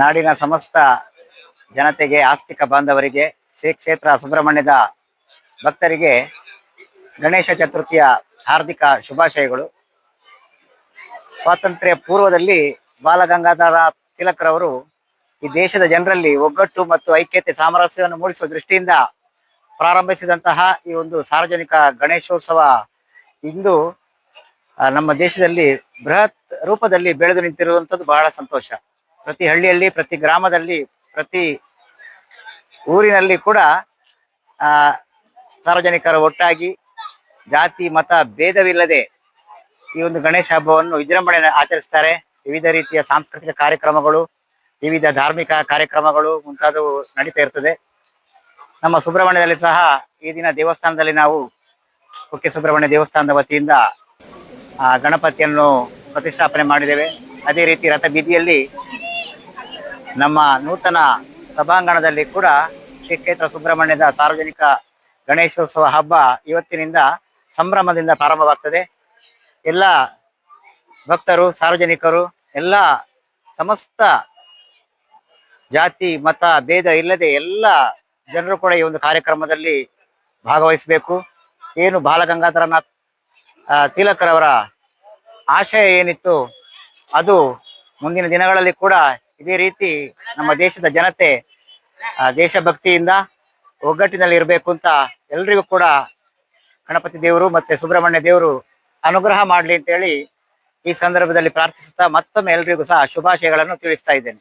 ನಾಡಿನ ಸಮಸ್ತ ಜನತೆಗೆ, ಆಸ್ತಿಕ ಬಾಂಧವರಿಗೆ, ಶ್ರೀ ಕ್ಷೇತ್ರ ಸುಬ್ರಹ್ಮಣ್ಯದ ಭಕ್ತರಿಗೆ ಗಣೇಶ ಚತುರ್ಥಿಯ ಹಾರ್ದಿಕ ಶುಭಾಶಯಗಳು. ಸ್ವಾತಂತ್ರ್ಯ ಪೂರ್ವದಲ್ಲಿ ಬಾಲಗಂಗಾಧರ ತಿಲಕರವರು ಈ ದೇಶದ ಜನರಲ್ಲಿ ಒಗ್ಗಟ್ಟು ಮತ್ತು ಐಕ್ಯತೆ, ಸಾಮರಸ್ಯವನ್ನು ಮೂಡಿಸುವ ದೃಷ್ಟಿಯಿಂದ ಪ್ರಾರಂಭಿಸಿದಂತಹ ಈ ಒಂದು ಸಾರ್ವಜನಿಕ ಗಣೇಶೋತ್ಸವ ಇಂದು ನಮ್ಮ ದೇಶದಲ್ಲಿ ಬೃಹತ್ ರೂಪದಲ್ಲಿ ಬೆಳೆದು ನಿಂತಿರುವಂಥದ್ದು ಬಹಳ ಸಂತೋಷ. ಪ್ರತಿ ಹಳ್ಳಿಯಲ್ಲಿ, ಪ್ರತಿ ಗ್ರಾಮದಲ್ಲಿ, ಪ್ರತಿ ಊರಿನಲ್ಲಿ ಕೂಡ ಸಾರ್ವಜನಿಕರು ಒಟ್ಟಾಗಿ ಜಾತಿ, ಮತ ಭೇದವಿಲ್ಲದೆ ಈ ಒಂದು ಗಣೇಶ ಹಬ್ಬವನ್ನು ವಿಜೃಂಭಣೆ ಆಚರಿಸ್ತಾರೆ. ವಿವಿಧ ರೀತಿಯ ಸಾಂಸ್ಕೃತಿಕ ಕಾರ್ಯಕ್ರಮಗಳು, ವಿವಿಧ ಧಾರ್ಮಿಕ ಕಾರ್ಯಕ್ರಮಗಳು ಮುಂತಾದವು ನಡೀತಾ ಇರ್ತದೆ. ನಮ್ಮ ಸುಬ್ರಹ್ಮಣ್ಯದಲ್ಲಿ ಸಹ ಈ ದಿನ ದೇವಸ್ಥಾನದಲ್ಲಿ ನಾವು ಕುಕ್ಕೆ ಸುಬ್ರಹ್ಮಣ್ಯ ದೇವಸ್ಥಾನದ ವತಿಯಿಂದ ಗಣಪತಿಯನ್ನು ಪ್ರತಿಷ್ಠಾಪನೆ ಮಾಡಿದ್ದೇವೆ. ಅದೇ ರೀತಿ ರಥ ಬೀದಿಯಲ್ಲಿ ನಮ್ಮ ನೂತನ ಸಭಾಂಗಣದಲ್ಲಿ ಕೂಡ ಶ್ರೀ ಕ್ಷೇತ್ರ ಸುಬ್ರಹ್ಮಣ್ಯದ ಸಾರ್ವಜನಿಕ ಗಣೇಶೋತ್ಸವ ಹಬ್ಬ ಇವತ್ತಿನಿಂದ ಸಂಭ್ರಮದಿಂದ ಪ್ರಾರಂಭವಾಗ್ತದೆ. ಎಲ್ಲ ಭಕ್ತರು, ಸಾರ್ವಜನಿಕರು, ಎಲ್ಲ ಸಮಸ್ತ ಜಾತಿ, ಮತ, ಭೇದ ಇಲ್ಲದೆ ಎಲ್ಲ ಜನರು ಕೂಡ ಈ ಒಂದು ಕಾರ್ಯಕ್ರಮದಲ್ಲಿ ಭಾಗವಹಿಸಬೇಕು. ಏನು ಬಾಲಗಂಗಾಧರನಾಥ್ ತಿಲಕರವರ ಆಶಯ ಏನಿತ್ತು ಅದು ಮುಂದಿನ ದಿನಗಳಲ್ಲಿ ಕೂಡ ಇದೇ ರೀತಿ ನಮ್ಮ ದೇಶದ ಜನತೆ ದೇಶಭಕ್ತಿಯಿಂದ ಒಗ್ಗಟ್ಟಿನಲ್ಲಿ ಇರಬೇಕು ಅಂತ ಎಲ್ರಿಗೂ ಕೂಡ ಗಣಪತಿ ದೇವರು ಮತ್ತೆ ಸುಬ್ರಹ್ಮಣ್ಯ ದೇವರು ಅನುಗ್ರಹ ಮಾಡಲಿ ಅಂತೇಳಿ ಈ ಸಂದರ್ಭದಲ್ಲಿ ಪ್ರಾರ್ಥಿಸುತ್ತಾ ಮತ್ತೊಮ್ಮೆ ಎಲ್ರಿಗೂ ಸಹ ಶುಭಾಶಯಗಳನ್ನು ತಿಳಿಸ್ತಾ ಇದ್ದೇನೆ.